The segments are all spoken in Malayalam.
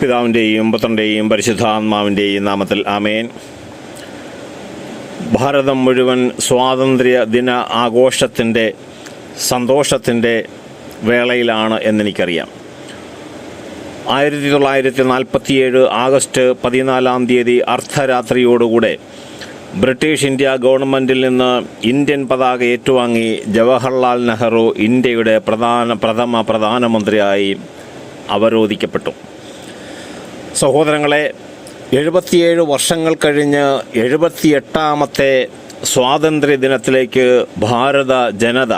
പിതാവിന്റെയും പുത്രന്റെയും പരിശുദ്ധാത്മാവിന്റെയും നാമത്തിൽ ആമേൻ. ഭാരതം മുഴുവൻ സ്വാതന്ത്ര്യ ദിന ആഘോഷത്തിന്റെ സന്തോഷത്തിന്റെ വേളയിലാണ് എന്നെനിക്കറിയാം. ആയിരത്തി തൊള്ളായിരത്തി നാൽപ്പത്തിയേഴ് ആഗസ്റ്റ് പതിനാലാം തീയതി അർദ്ധരാത്രിയോടുകൂടെ ബ്രിട്ടീഷ് ഇന്ത്യ ഗവൺമെന്റിൽ നിന്ന് ഇന്ത്യൻ പതാക ഏറ്റുവാങ്ങി ജവഹർലാൽ നെഹ്റു ഇന്ത്യയുടെ പ്രധാന പ്രഥമ പ്രധാനമന്ത്രിയായി അവരോധിക്കപ്പെട്ടു. സഹോദരങ്ങളെ എഴുപത്തിയേഴ് വർഷങ്ങൾ കഴിഞ്ഞ് എഴുപത്തിയെട്ടാമത്തെ സ്വാതന്ത്ര്യ ദിനത്തിലേക്ക് ഭാരത ജനത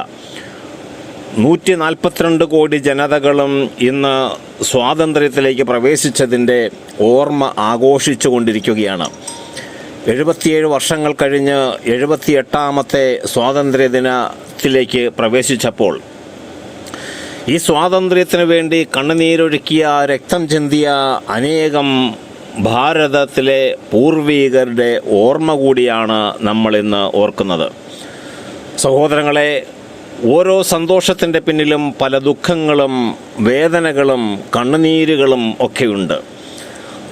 നൂറ്റി നാൽപ്പത്തിരണ്ട് കോടി ജനതകളും ഇന്ന് സ്വാതന്ത്ര്യത്തിലേക്ക് പ്രവേശിച്ചതിന്റെ ഓർമ്മ ആഘോഷിച്ചു കൊണ്ടിരിക്കുകയാണ്. എഴുപത്തിയേഴ് വർഷങ്ങൾ കഴിഞ്ഞ് എഴുപത്തിയെട്ടാമത്തെ സ്വാതന്ത്ര്യ ദിനത്തിലേക്ക് പ്രവേശിച്ചപ്പോൾ ഈ സ്വാതന്ത്ര്യത്തിന് വേണ്ടി കണ്ണുനീരൊഴുക്കിയ രക്തം ചിന്തിയ അനേകം ഭാരതത്തിലെ പൂർവീകരുടെ ഓർമ്മ കൂടിയാണ് നമ്മളിന്ന് ഓർക്കുന്നത്. സഹോദരങ്ങളെ ഓരോ സന്തോഷത്തിന്റെ പിന്നിലും പല ദുഃഖങ്ങളും വേദനകളും കണ്ണുനീരുകളും ഒക്കെയുണ്ട്.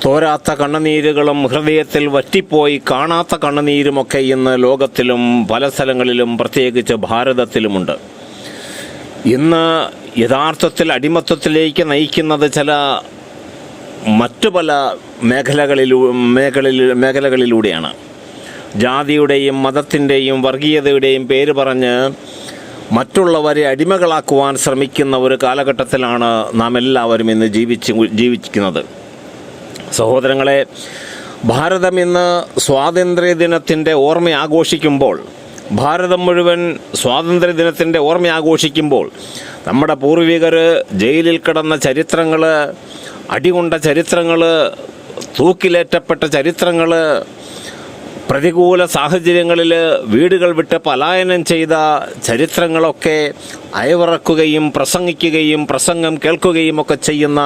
തോരാത്ത കണ്ണുനീരുകളും ഹൃദയത്തിൽ വറ്റിപ്പോയി കാണാത്ത കണ്ണുനീരുമൊക്കെ ഇന്ന് ലോകത്തിലും പല സ്ഥലങ്ങളിലും പ്രത്യേകിച്ച് ഭാരതത്തിലുമുണ്ട്. ഇന്ന് യഥാർത്ഥത്തിൽ അടിമത്തത്തിലേക്ക് നയിക്കുന്നത് ചില മറ്റു പല മേഖലകളിലൂ മേഖലയിൽ മേഖലകളിലൂടെയാണ്. ജാതിയുടെയും മതത്തിന്റെയും വർഗീയതയുടെയും പേര് പറഞ്ഞ് മറ്റുള്ളവരെ അടിമകളാക്കുവാൻ ശ്രമിക്കുന്ന ഒരു കാലഘട്ടത്തിലാണ് നാം എല്ലാവരും ഇന്ന് ജീവിച്ച് ജീവിക്കുന്നത് സഹോദരങ്ങളെ ഭാരതം ഇന്ന് സ്വാതന്ത്ര്യ ദിനത്തിന്റെ ഓർമ്മ ആഘോഷിക്കുമ്പോൾ ഭാരതം മുഴുവൻ സ്വാതന്ത്ര്യ ദിനത്തിന്റെ ഓർമ്മ ആഘോഷിക്കുമ്പോൾ നമ്മുടെ പൂർവികർ ജയിലിൽ കിടന്ന ചരിത്രങ്ങൾ അടികൊണ്ട ചരിത്രങ്ങൾ തൂക്കിലേറ്റപ്പെട്ട ചരിത്രങ്ങൾ പ്രതികൂല സാഹചര്യങ്ങളിൽ വീടുകൾ വിട്ട് പലായനം ചെയ്ത ചരിത്രങ്ങളൊക്കെ അയവിറക്കുകയും പ്രസംഗിക്കുകയും പ്രസംഗം കേൾക്കുകയും ഒക്കെ ചെയ്യുന്ന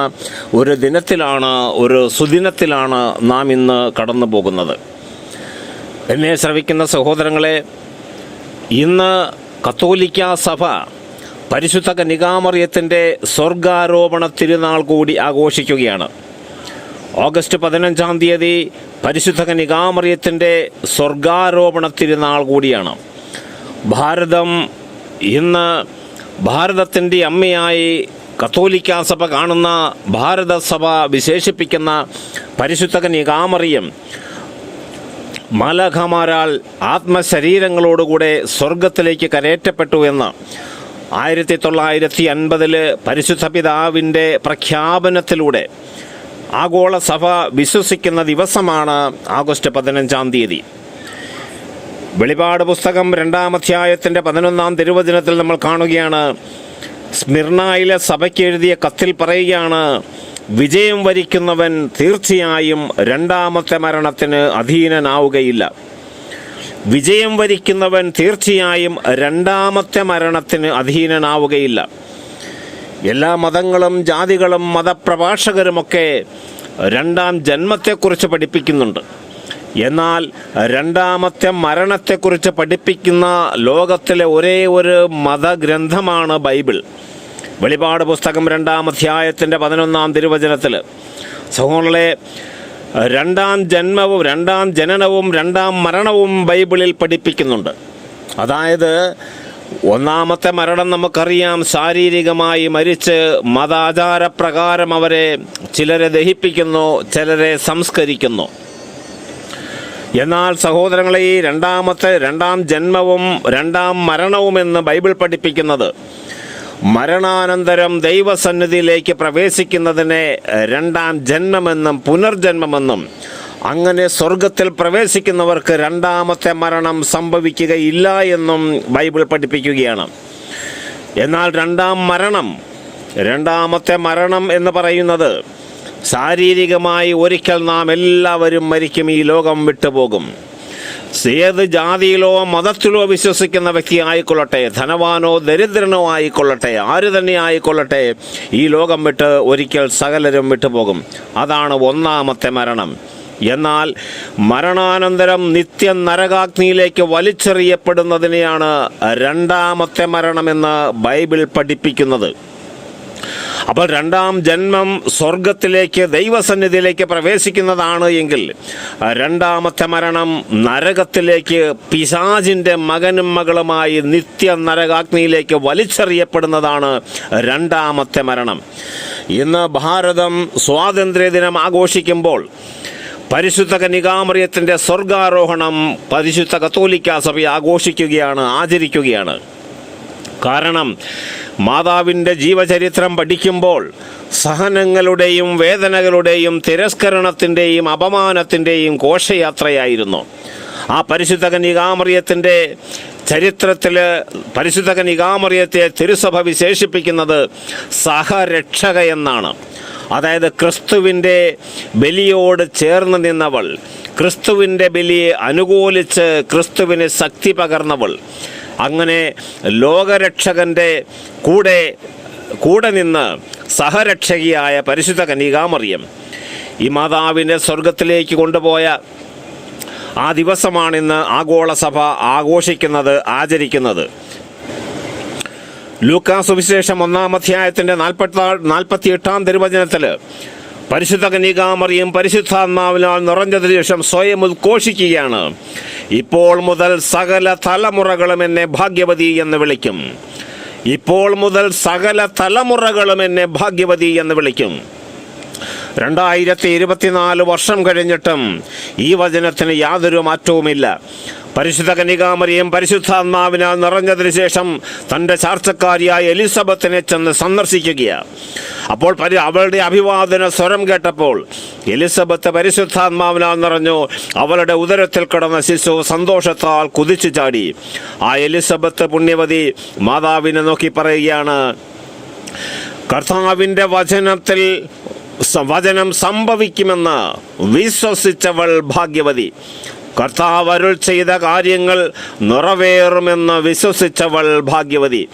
ഒരു ദിനത്തിലാണ് ഒരു സുദിനത്തിലാണ് നാം ഇന്ന് കടന്നു പോകുന്നത് എന്നെ ശ്രവിക്കുന്ന സഹോദരങ്ങളെ ഇന്ന് കത്തോലിക്ക സഭ പരിശുദ്ധ കനികാമറിയത്തിന്റെ സ്വർഗാരോപണ തിരുനാൾ കൂടി ആഘോഷിക്കുകയാണ്. ഓഗസ്റ്റ് പതിനഞ്ചാം തീയതി പരിശുദ്ധ കനികാമറിയത്തിന്റെ സ്വർഗാരോപണ തിരുനാൾ കൂടിയാണ്. ഭാരതം ഇന്ന് ഭാരതത്തിന്റെ അമ്മയായി കത്തോലിക്ക സഭ കാണുന്ന ഭാരതസഭ വിശേഷിപ്പിക്കുന്ന പരിശുദ്ധ കനികാമറിയം മാലാഖമാരാൽ ആത്മശരീരങ്ങളോടുകൂടെ സ്വർഗത്തിലേക്ക് കരയേറ്റപ്പെട്ടു എന്ന് ആയിരത്തി തൊള്ളായിരത്തി അൻപതിൽ പരിശുദ്ധ പിതാവിന്റെ പ്രഖ്യാപനത്തിലൂടെ ആഗോള സഭ വിശ്വസിക്കുന്ന ദിവസമാണ് ആഗസ്റ്റ് പതിനഞ്ചാം തീയതി. വെളിപാട് പുസ്തകം രണ്ടാം അധ്യായത്തിന്റെ പതിനൊന്നാം തിരുവചനത്തിൽ നമ്മൾ കാണുകയാണ് സ്മിർണായിലെ സഭയ്ക്ക് എഴുതിയ കത്തിൽ പറയുകയാണ് വിജയം വരിക്കുന്നവൻ തീർച്ചയായും രണ്ടാമത്തെ മരണത്തിന് അധീനനാവുകയില്ല. വിജയം വരിക്കുന്നവൻ തീർച്ചയായും രണ്ടാമത്തെ മരണത്തിന് അധീനനാവുകയില്ല. എല്ലാ മതങ്ങളും ജാതികളും മതപ്രഭാഷകരുമൊക്കെ രണ്ടാം ജന്മത്തെക്കുറിച്ച് പഠിപ്പിക്കുന്നുണ്ട്. എന്നാൽ രണ്ടാമത്തെ മരണത്തെക്കുറിച്ച് പഠിപ്പിക്കുന്ന ലോകത്തിലെ ഒരേ ഒരു മതഗ്രന്ഥമാണ് ബൈബിൾ. വെളിപാട് പുസ്തകം രണ്ടാം അധ്യായത്തിന്റെ പതിനൊന്നാം തിരുവചനത്തിൽ സഹോദരങ്ങളെ രണ്ടാം ജന്മവും രണ്ടാം ജനനവും രണ്ടാം മരണവും ബൈബിളിൽ പഠിപ്പിക്കുന്നുണ്ട്. അതായത് ഒന്നാമത്തെ മരണം നമുക്കറിയാം ശാരീരികമായി മരിച്ച് മതാചാരപ്രകാരം അവരെ ചിലരെ ദഹിപ്പിക്കുന്നു ചിലരെ സംസ്കരിക്കുന്നു. എന്നാൽ സഹോദരങ്ങളെ ഈ രണ്ടാമത്തെ രണ്ടാം ജന്മവും രണ്ടാം മരണവും എന്ന് ബൈബിൾ പഠിപ്പിക്കുന്നത് മരണാനന്തരം ദൈവസന്നിധിയിലേക്ക് പ്രവേശിക്കുന്നതിനെ രണ്ടാം ജന്മമെന്നും പുനർജന്മമെന്നും അങ്ങനെ സ്വർഗത്തിൽ പ്രവേശിക്കുന്നവർക്ക് രണ്ടാമത്തെ മരണം സംഭവിക്കുകയില്ല എന്നും ബൈബിൾ പഠിപ്പിക്കുകയാണ്. എന്നാൽ രണ്ടാം മരണം രണ്ടാമത്തെ മരണം എന്ന് പറയുന്നത് ശാരീരികമായി ഒരിക്കൽ നാം എല്ലാവരും മരിക്കും ഈ ലോകം വിട്ടുപോകും. ഏത് ജാതിയിലോ മതത്തിലോ വിശ്വസിക്കുന്ന വ്യക്തി ആയിക്കൊള്ളട്ടെ ധനവാനോ ദരിദ്രനോ ആയിക്കൊള്ളട്ടെ ആര് തന്നെ ആയിക്കൊള്ളട്ടെ ഈ ലോകം വിട്ട് ഒരിക്കൽ സകലരും വിട്ടുപോകും. അതാണ് ഒന്നാമത്തെ മരണം. എന്നാൽ മരണാനന്തരം നിത്യ നരകാഗ്നിയിലേക്ക് വലിച്ചെറിയപ്പെടുന്നതിനെയാണ് രണ്ടാമത്തെ മരണമെന്ന് ബൈബിൾ പഠിപ്പിക്കുന്നത്. അപ്പോൾ രണ്ടാം ജന്മം സ്വർഗത്തിലേക്ക് ദൈവസന്നിധിയിലേക്ക് പ്രവേശിക്കുന്നതാണ് എങ്കിൽ രണ്ടാമത്തെ മരണം നരകത്തിലേക്ക് പിശാജിന്റെ മകനും മകളുമായി നിത്യ നരകാഗ്നിയിലേക്ക് വലിച്ചെറിയപ്പെടുന്നതാണ് രണ്ടാമത്തെ മരണം. ഇന്ന് ഭാരതം സ്വാതന്ത്ര്യദിനം ആഘോഷിക്കുമ്പോൾ പരിശുദ്ധ കനികാമറിയത്തിന്റെ സ്വർഗാരോഹണം പരിശുദ്ധ കത്തോലിക്ക സഭ ആഘോഷിക്കുകയാണ് ആചരിക്കുകയാണ്. കാരണം മാതാവിന്റെ ജീവചരിത്രം പഠിക്കുമ്പോൾ സഹനങ്ങളുടെയും വേദനകളുടെയും തിരസ്കരണത്തിന്റെയും അപമാനത്തിന്റെയും ഘോഷയാത്രയായിരുന്നു. ആ പരിശുദ്ധ കനികാമറിയത്തിന്റെ ചരിത്രത്തിൽ പരിശുദ്ധ കനികാമറിയത്തെ തിരുസഭ വിശേഷിപ്പിക്കുന്നത് സഹരക്ഷക എന്നാണ്. അതായത് ക്രിസ്തുവിന്റെ ബലിയോട് ചേർന്ന് നിന്നവൾ ക്രിസ്തുവിന്റെ ബലിയെ അനുകൂലിച്ച് ക്രിസ്തുവിന് ശക്തി പകർന്നവൾ. അങ്ങനെ ലോകരക്ഷകന്റെ കൂടെ കൂടെ നിന്ന് സഹരക്ഷകിയായ പരിശുദ്ധ കനികാമറിയം ഈ മാതാവിനെ സ്വർഗത്തിലേക്ക് കൊണ്ടുപോയ ആ ദിവസമാണിന്ന് ആഗോള സഭ ആഘോഷിക്കുന്നത് ആചരിക്കുന്നത്. ലൂക്കാ സുവിശേഷം ഒന്നാം അധ്യായത്തിന്റെ നാൽപ്പത്തി നാൽപ്പത്തി എട്ടാം തിരുവചനത്തിൽ പരിശുദ്ധ കനികാമറിയും പരിശുദ്ധാത്മാവിനാൽ നിറഞ്ഞതിനു ശേഷം സ്വയം ഉദ്ഘോഷിക്കുകയാണ്. ഇപ്പോൾ മുതൽ സകല തലമുറകളും എന്നെ ഭാഗ്യവതി എന്ന് വിളിക്കും. ഇപ്പോൾ മുതൽ സകല തലമുറകളും എന്നെ ഭാഗ്യവതി എന്ന് വിളിക്കും. രണ്ടായിരത്തി ഇരുപത്തിനാല് വർഷം കഴിഞ്ഞിട്ടും ഈ വചനത്തിന് യാതൊരു മാറ്റവുമില്ല. പരിശുദ്ധ കന്യകാമരിയും പരിശുദ്ധാത്മാവിനാൽ നിറഞ്ഞതിനു ശേഷം തന്റെ ചാർച്ചക്കാരിയായ എലിസബത്തിനെ ചെന്ന് സന്ദർശിക്കുകയാണ് അപ്പോൾ പരി അവളുടെ അഭിവാദന സ്വരം കേട്ടപ്പോൾ എലിസബത്ത് പരിശുദ്ധാത്മാവിനാൽ നിറഞ്ഞു അവളുടെ ഉദരത്തിൽ കിടന്ന ശിശു സന്തോഷത്താൽ കുതിച്ചു ചാടി. ആ എലിസബത്ത് പുണ്യവതി മാതാവിനെ നോക്കി പറയുകയാണ് കർത്താവിന്റെ വചനത്തിൽ വചനം സംഭവിക്കുമെന്ന് വിശ്വസിച്ചവൾ ഭാഗ്യവതി. കർത്താവ് അരുൾ ചെയ്ത കാര്യങ്ങൾ നിറവേറുമെന്ന് വിശ്വസിച്ചവൾ ഭാഗ്യവതി.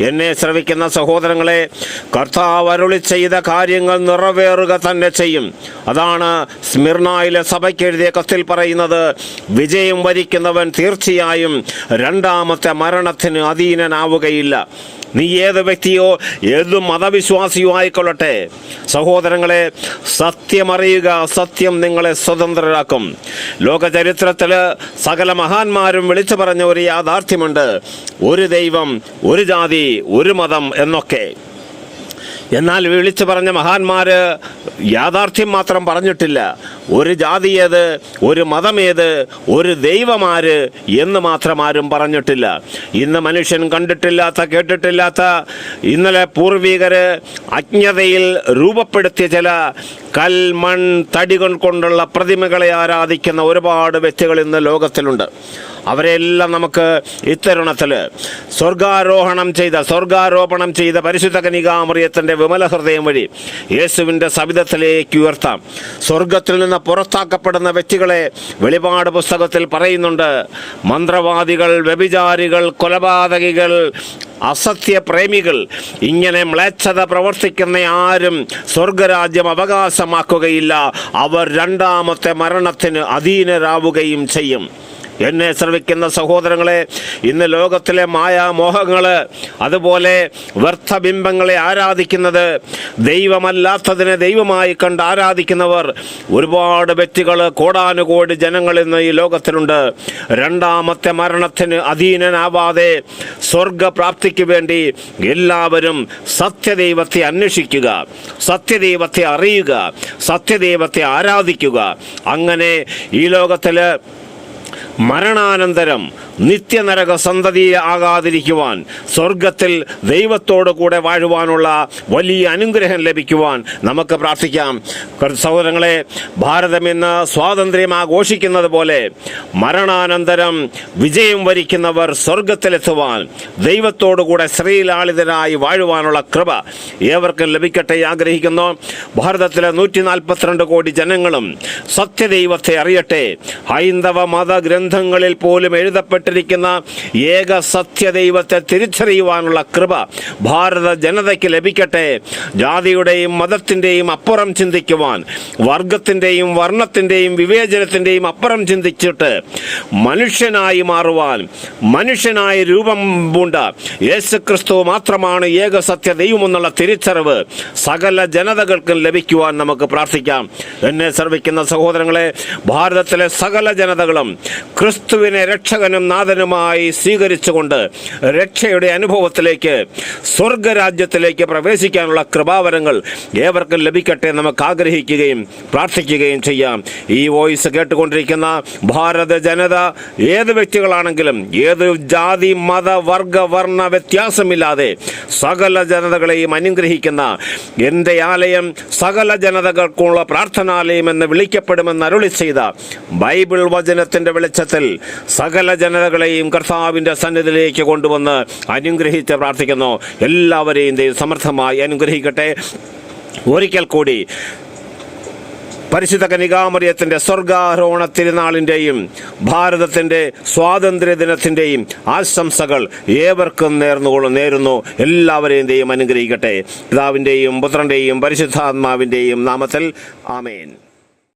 എന്നെ ശ്രവിക്കുന്ന സഹോദരങ്ങളെ കർത്താവ് അരുളി ചെയ്ത കാര്യങ്ങൾ നിറവേറുക തന്നെ ചെയ്യും. അതാണ് സ്മിർണായിലെ സഭയ്ക്ക് എഴുതിയ കത്തിൽ പറയുന്നത് വിജയം വരിക്കുന്നവൻ തീർച്ചയായും രണ്ടാമത്തെ മരണത്തിന് അധീനനാവുകയില്ല. നീ ഏത് വ്യക്തിയോ ഏത് മതവിശ്വാസിയോ ആയിക്കൊള്ളട്ടെ സഹോദരങ്ങളെ സത്യമറിയുക സത്യം നിങ്ങളെ സ്വതന്ത്രരാക്കും. ലോക ചരിത്രത്തിൽ സകല മഹാന്മാരും വിളിച്ചു പറഞ്ഞ ഒരു യാഥാർത്ഥ്യമുണ്ട്. ഒരു ദൈവം ഒരു ജാതി ഒരു മതം എന്നൊക്കെ. എന്നാൽ വിളിച്ചു പറഞ്ഞ മഹാന്മാർ യാഥാർത്ഥ്യം മാത്രം പറഞ്ഞിട്ടില്ല. ഒരു ജാതി ഏത് ഒരു മതമേത് ഒരു ദൈവമാര് എന്ന് മാത്രം ആരും പറഞ്ഞിട്ടില്ല. ഇന്ന് മനുഷ്യൻ കണ്ടിട്ടില്ലാത്ത കേട്ടിട്ടില്ലാത്ത ഇന്നലെ പൂർവികര് അജ്ഞതയിൽ രൂപപ്പെടുത്തിയ ചില കൽ മൺ തടികൾ കൊണ്ടുള്ള പ്രതിമകളെ ആരാധിക്കുന്ന ഒരുപാട് വ്യക്തികൾ ഇന്ന് ലോകത്തിലുണ്ട്. അവരെല്ലാം നമുക്ക് ഇത്തരുണത്തിൽ സ്വർഗാരോഹണം ചെയ്ത സ്വർഗാരോപണം ചെയ്ത പരിശുദ്ധ കനികാമറിയത്തിന്റെ വിമല ഹൃദയം വഴി യേശുവിന്റെ സവിധത്തിലേക്ക് ഉയർത്താം. സ്വർഗത്തിൽ നിന്ന് പുറത്താക്കപ്പെടുന്ന വ്യക്തികളെ വെളിപാട് പുസ്തകത്തിൽ പറയുന്നുണ്ട് മന്ത്രവാദികൾ വ്യഭിചാരികൾ കൊലപാതകികൾ അസത്യപ്രേമികൾ ഇങ്ങനെ മ്ലേച്ഛത പ്രവർത്തിക്കുന്ന ആരും സ്വർഗരാജ്യം അവകാശമാക്കുകയില്ല. അവർ രണ്ടാമത്തെ മരണത്തിന് അധീനരാവുകയും ചെയ്യും. എന്നെ ശ്രവിക്കുന്ന സഹോദരങ്ങളെ ഇന്ന് ലോകത്തിലെ മായാമോഹങ്ങൾ അതുപോലെ വ്യർത്ഥബിംബങ്ങളെ ആരാധിക്കുന്നത് ദൈവമല്ലാത്തതിനെ ദൈവമായി കണ്ട് ആരാധിക്കുന്നവർ. ഒരുപാട് വ്യക്തികൾ കോടാനുകോടി ജനങ്ങൾ ഇന്ന് ഈ ലോകത്തിലുണ്ട്. രണ്ടാമത്തെ മരണത്തിന് അധീനനാവാതെ സ്വർഗപ്രാപ്തിക്ക് വേണ്ടി എല്ലാവരും സത്യദൈവത്തെ അന്വേഷിക്കുക സത്യദൈവത്തെ അറിയുക സത്യദൈവത്തെ ആരാധിക്കുക. അങ്ങനെ ഈ ലോകത്തിൽ മരണാനന്തരം നിത്യനരക സന്തതിയെ ആകാതിരിക്കുവാൻ സ്വർഗത്തിൽ ദൈവത്തോടു കൂടെ വാഴുവാനുള്ള വലിയ അനുഗ്രഹം ലഭിക്കുവാൻ നമുക്ക് പ്രാർത്ഥിക്കാം. സഹോദരങ്ങളെ ഭാരതം ഇന്ന് സ്വാതന്ത്ര്യം ആഘോഷിക്കുന്നത് പോലെ മരണാനന്തരം വിജയം വരിക്കുന്നവർ സ്വർഗത്തിലെത്തുവാൻ ദൈവത്തോടു കൂടെ ശ്രീലാളിതരായി വാഴുവാനുള്ള കൃപ ഏവർക്കും ലഭിക്കട്ടെ ആഗ്രഹിക്കുന്നു. ഭാരതത്തിലെ നൂറ്റി നാൽപ്പത്തിരണ്ട് കോടി ജനങ്ങളും സത്യദൈവത്തെ അറിയട്ടെ. ഹൈന്ദവ മതഗ്രന്ഥങ്ങളിൽ പോലും എഴുതപ്പെട്ടിട്ടുള്ള നൽകപ്പെട്ടിരിക്കുന്ന ഏക സത്യദൈവത്തെ തിരിച്ചറിയുവാനുള്ള കൃപ ഭാരത ജനതയ്ക്ക് ലഭിക്കട്ടെ. ജാതിയുടെയും മതത്തിന്റെയും അപ്പുറം ചിന്തിക്കുവാൻ വർഗത്തിന്റെയും വർണത്തിന്റെയും വിവേചനത്തിന്റെയും അപ്പുറം ചിന്തിച്ചിട്ട് മനുഷ്യനായി മാറുവാൻ മനുഷ്യനായി രൂപം പൂണ്ട യേശു ക്രിസ്തു മാത്രമാണ് ഏക സത്യ ദൈവമെന്നുള്ള തിരിച്ചറിവ് സകല ജനതകൾക്കും ലഭിക്കുവാൻ നമുക്ക് പ്രാർത്ഥിക്കാം. എന്നെ ശ്രമിക്കുന്ന സഹോദരങ്ങളെ ഭാരതത്തിലെ സകല ജനതകളും ക്രിസ്തുവിനെ രക്ഷകനും നാഥനുമായി സ്വീകരിച്ചുകൊണ്ട് രക്ഷയുടെ അനുഭവത്തിലേക്ക് സ്വർഗരാജ്യത്തിലേക്ക് പ്രവേശിക്കാനുള്ള കൃപാവരങ്ങൾ ഏവർക്കും ലഭിക്കട്ടെ നമുക്ക് ആഗ്രഹിക്കുകയും പ്രാർത്ഥിക്കുകയും ചെയ്യാം. ഈ വോയിസ് കേട്ടുകൊണ്ടിരിക്കുന്ന ഭാരത ജനത ഏത് വ്യക്തികളാണെങ്കിലും ഏത് ജാതി മത വർഗ വർണ വ്യത്യാസമില്ലാതെ സകല ജനതകളെയും അനുഗ്രഹിക്കുന്ന എന്റെ ആലയം സകല ജനതകൾക്കുള്ള പ്രാർത്ഥനാലയം എന്ന് വിളിക്കപ്പെടുമെന്ന് അരുളി ചെയ്ത ബൈബിൾ വചനത്തിന്റെ വെളിച്ചത്തിൽ സകല ജനതകളെയും കർത്താവിന്റെ സന്നിധിയിലേക്ക് കൊണ്ടുവന്ന് അനുഗ്രഹിച്ച് പ്രാർത്ഥിക്കുന്നു. എല്ലാവരെയും സമർത്ഥമായി അനുഗ്രഹിക്കട്ടെ. ഒരിക്കൽ കൂടി പരിശുദ്ധ കനികാമറിയത്തിന്റെ സ്വർഗാരോഹണ തിരുനാളിന്റെയും ഭാരതത്തിന്റെ സ്വാതന്ത്ര്യ ദിനത്തിന്റെയും ആശംസകൾ ഏവർക്കും നേർന്നുകൊള്ളു നേരുന്നു. എല്ലാവരെയും അനുഗ്രഹിക്കട്ടെ. പിതാവിന്റെയും പുത്രന്റെയും പരിശുദ്ധാത്മാവിന്റെയും നാമത്തിൽ ആമേൻ.